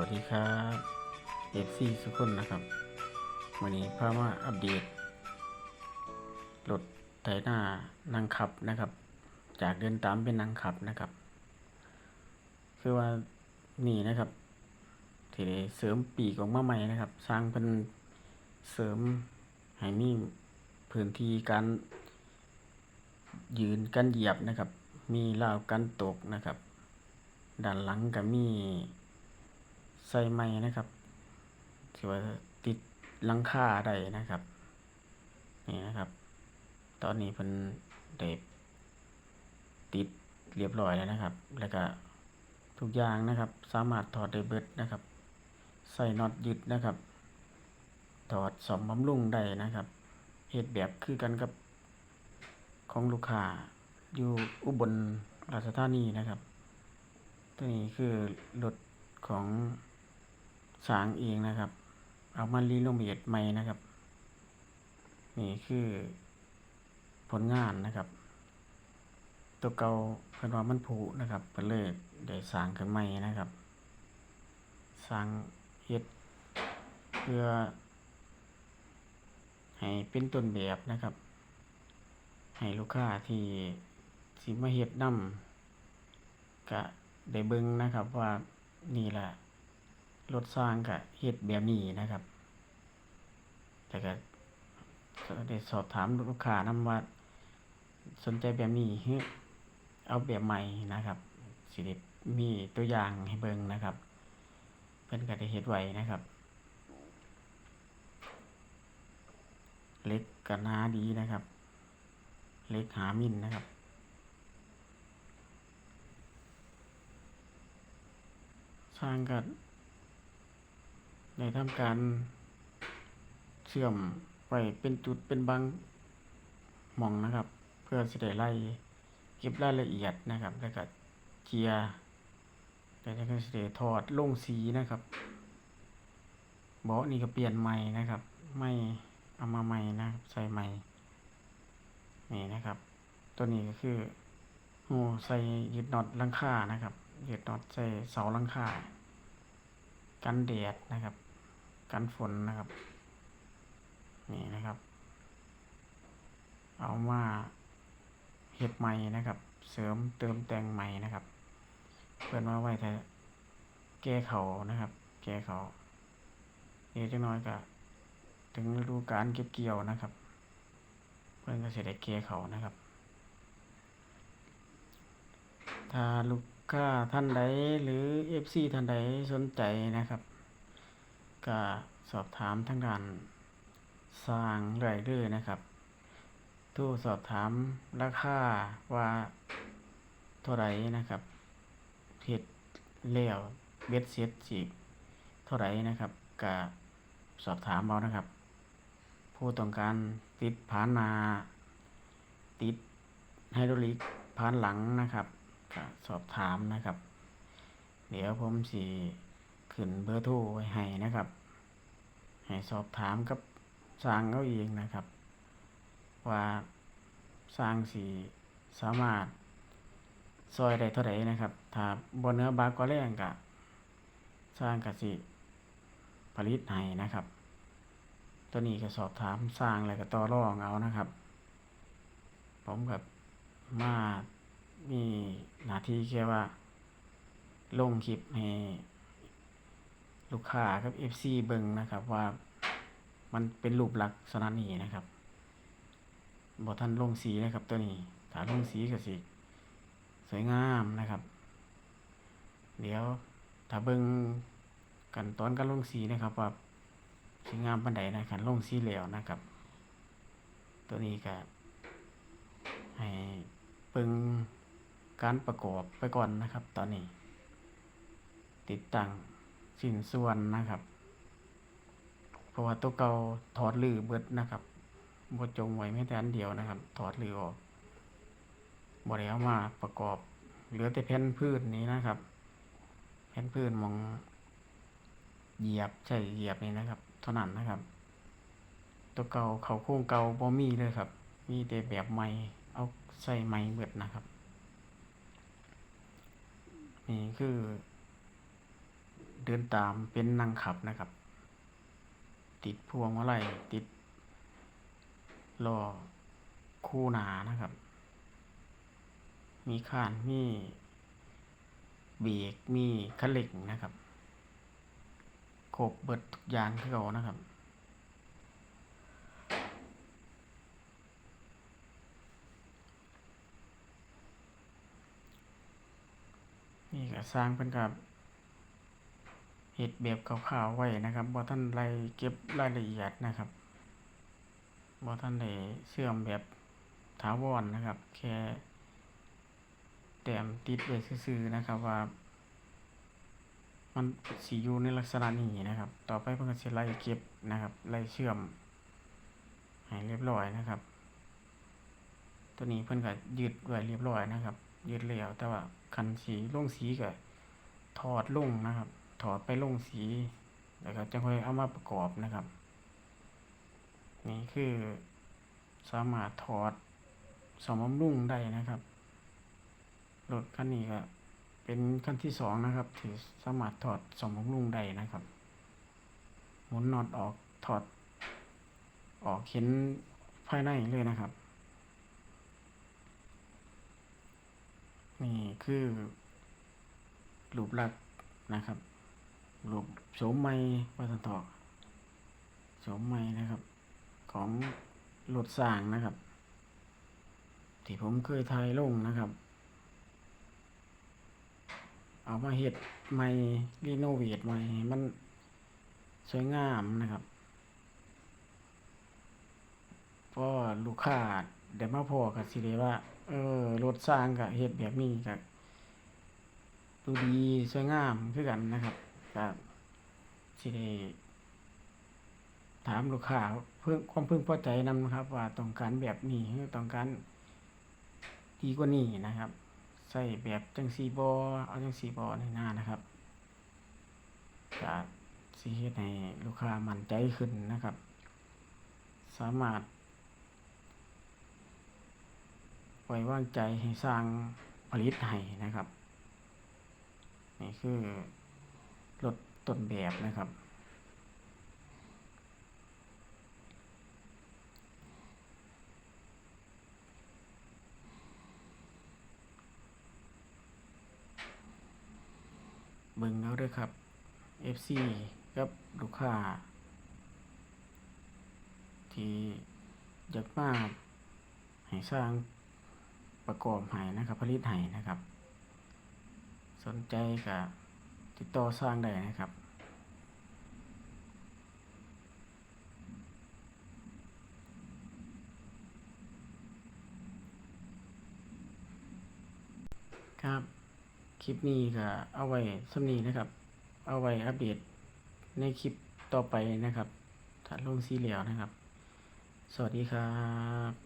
วัสดีครับเอฟซีทุกคนนะครับวันนี้พามาอัปเดตรถไถนานังขับนะครับ จากเดินตามเป็นนังขับนะครับ คือว่านี่นะครับที่ได้เสริมปีกออกมาใหม่นะครับ สร้างเป็นเสริมให้มีพื้นที่การยืนกันเหยียบนะครับ มีราวกันตกนะครับ ด้านหลังก็มี ใส่ไม้นะครับที่ว่าติดหลังคาได้นะครับ นี่นะครับ ตอนนี้เพิ่นได้ติดเรียบร้อยแล้วนะครับ แล้วก็ทุกอย่างนะครับ สามารถถอดได้เบิดนะครับ ใส่น็อตยึดนะครับ ถอดสอมบำรุงได้นะครับเฮ็ดแบบคือกันกับของลูกค้าอยู่อุบลราชธานีนะครับ ตัวนี้คือรถของ สางเองนะครับ เอามารีโนเวทใหม่นะครับ นี่คือผลงานนะครับ ตัวเก่าเพิ่นว่ามันผุนะครับเพิ่นเลยได้สร้างขึ้นใหม่นะครับสร้างเฮ็ดเพื่อ ให้เป็นต้นแบบนะครับ ให้ลูกค้าที่สิมาเฮ็ดนำก็ได้เบิ่งนะครับว่านี่แหละ รถสร้างก็เฮ็ดแบบนี้นะครับ แต่ก็ได้สอบถามลูกค้านำว่า สนใจแบบนี้หรือเอาแบบใหม่นะครับ สิได้มีตัวอย่างให้เบิ่งนะครับ เพิ่นก็ได้เฮ็ดไว้นะครับเล็กก็หนาดีนะครับ เล็กหามิลนะครับสร้างก็ ได้ทำการเชื่อมไว้เป็นจุดเป็นบางหม่องนะครับ เพื่อสิได้ไล่เก็บรายละเอียดนะครับ แล้วก็เจียร์แล้วก็สิได้ถอดลงสีนะครับเบาะนี่ก็เปลี่ยนใหม่นะครับ ไม่เอามาใหม่นะครับใส่ใหม่นี่นะครับ ตัวนี้ก็คือโอ้ใส่ยึดน็อตลังค่านะครับยึดน็อตใส่เสาลังคากันแดดนะครับ กันฝนนะครับ นี่นะครับ เอามาเฮ็ดใหม่นะครับ เสริมเติมแต่งใหม่นะครับ เพื่อนมาไว้แทนแก้เขานะครับ แก้เขาเดี๋ยวจักหน้อยก็ถึงฤดูการเก็บเกี่ยวนะครับ เพื่อนก็จะได้แก้เขานะครับ ถ้าลูกค้าท่านใดหรือ FC ท่านใดสนใจนะครับ ก็สอบถามทางด้านสร้างเรื่อยรื่อนะครับโทูสอบถามราคาว่าเท่าไรนะครับเฮ็ดแล้วเบ็ดเสร็จสิเท่าไรนะครับก็สอบถามเอานะครับ ผู้ต้องการติดผานนา ติดไฮดรอลิกผานหลังนะครับก็สอบถามนะครับ เดี๋ยวผมสิ ขึ้นเบอร์โทรไว้ให้นะครับ ให้สอบถามกับสร้างเขาเองนะครับ ว่าสร้างสีสามารถซอยได้เท่าไหร่นะครับ ถ้าบนเนื้อบากก็แรงกะสร้างกะสิผลิตให้นะครับ ตัวนี้ก็สอบถามสร้างอะไรก็ต่อรองเอานะครับ ผมกับมามีหน้าที่แค่ว่า ลงคลิปให้ ลูกค้ากับ FC เบิงนะครับว่ามันเป็นรูปลักษณะนี้นะครับบอท่านลงสีนะครับตัวนี้ถ้าลงสีก็สิสวยงามนะครับ เดี๋ยวถ้าเบิงกันตอนการลงสีนะครับว่าสวยงามปานใดนะครับลงสีแล้วนะครับ ตัวนี้ก็ให้เบิงการประกอบไปก่อนนะครับ ตอนนี้ ติดตั้ง ชิ้นส่วนนะครับ เพราะว่าตัวเก่าถอดลือเบิดนะครับบดจงไว้แม้แต่อันเดียวนะครับ ถอดลือออกบดแล้วมาประกอบ เหลือแต่แผ่นพื้นนี้นะครับ แผ่นพื้นมองเหยียบใช่เหยียบนี่นะครับ เท่านั้นนะครับ ตัวเก่าเขาโครงเก่าบ่มีเลยครับ มีแต่แบบใหม่เอาใส่ใหม่เบิดนะครับ นี่คือ เดินตามเป็นนั่งขับนะครับ ติดพวงมาลัยติดล้อคู่หนานะครับ มีขานมีเบรกมีคันเร่งนะครับครบเบิดทุกอย่างที่เขานะครับนี่ก็สร้างเป็นกับ ห็ดแบบขาวๆไว้นะครับบ่ท่านไรเก็บรายละเอียดนะครับบ่ท่านได้เชื่อมแบบถาวรนะครับ แค่แต้มติดไว้ซื่อๆนะครับว่า มันสีอยู่ในลักษณะนี้นะครับ ต่อไปเพิ่นก็สิไล่เก็บนะครับไล่เชื่อมให้เรียบร้อยนะครับ ตัวนี้เพิ่นก็ยึดไว้เรียบร้อยนะครับยึดแล้วแต่ว่าคันสีลงสีก็ถอดลงนะครับ ถอดไปลงสีแล้วก็จะค่อยเอามาประกอบนะครับ นี่คือสามารถถอดสมบำรุงได้นะครับรถคันนี้ก็เป็นคันที่สองนะครับที่สามารถถอดสมบำรุงได้นะครับหมุนน็อตออกถอด ออกเห็นภายในเลยนะครับ นี่คือรูปลักษณ์นะครับ รูปโฉมใหม่วัสันทอกโฉมใหม่นะครับ ของรถสร้างนะครับ ที่ผมเคยถ่ายลงนะครับ เอามาเฮ็ดใหม่รีโนเวทใหม่ให้มันสวยงามนะครับพราะลูกค้าเดี๋ยวมาพอกับสิได้ว่า เออรถสร้างกับเฮ็ดแบบนี้กับดูดีสวยงามคือกันนะครับ กับสิได้ถามลูกค้าเพิ่งความพึงพอใจนำนะครับ ว่าต้องการแบบนี้หรือต้องการดีกว่านี้นะครับ ใส่แบบจังสีบอเอาจังสีบอในหน้านะครับจะสิเฮ็ดให้ลูกค้ามั่นใจขึ้นนะครับ สามารถไว้วางใจให้สร้างผลิตให้นะครับ นี่คือ รถต้นแบบนะครับ เบิ่งแล้วด้วยครับ FC กับลูกค้า ที่อยากมาให้สร้างประกอบให้นะครับ ผลิตให้นะครับ สนใจก็ ติดต่อสร้างได้นะครับครับ คลิปนี้ก็เอาไว้สำนีนะครับ เอาไว้อัปเดตในคลิปต่อไปนะครับถ้าลงสีเหลียวนะครับ สวัสดีครับ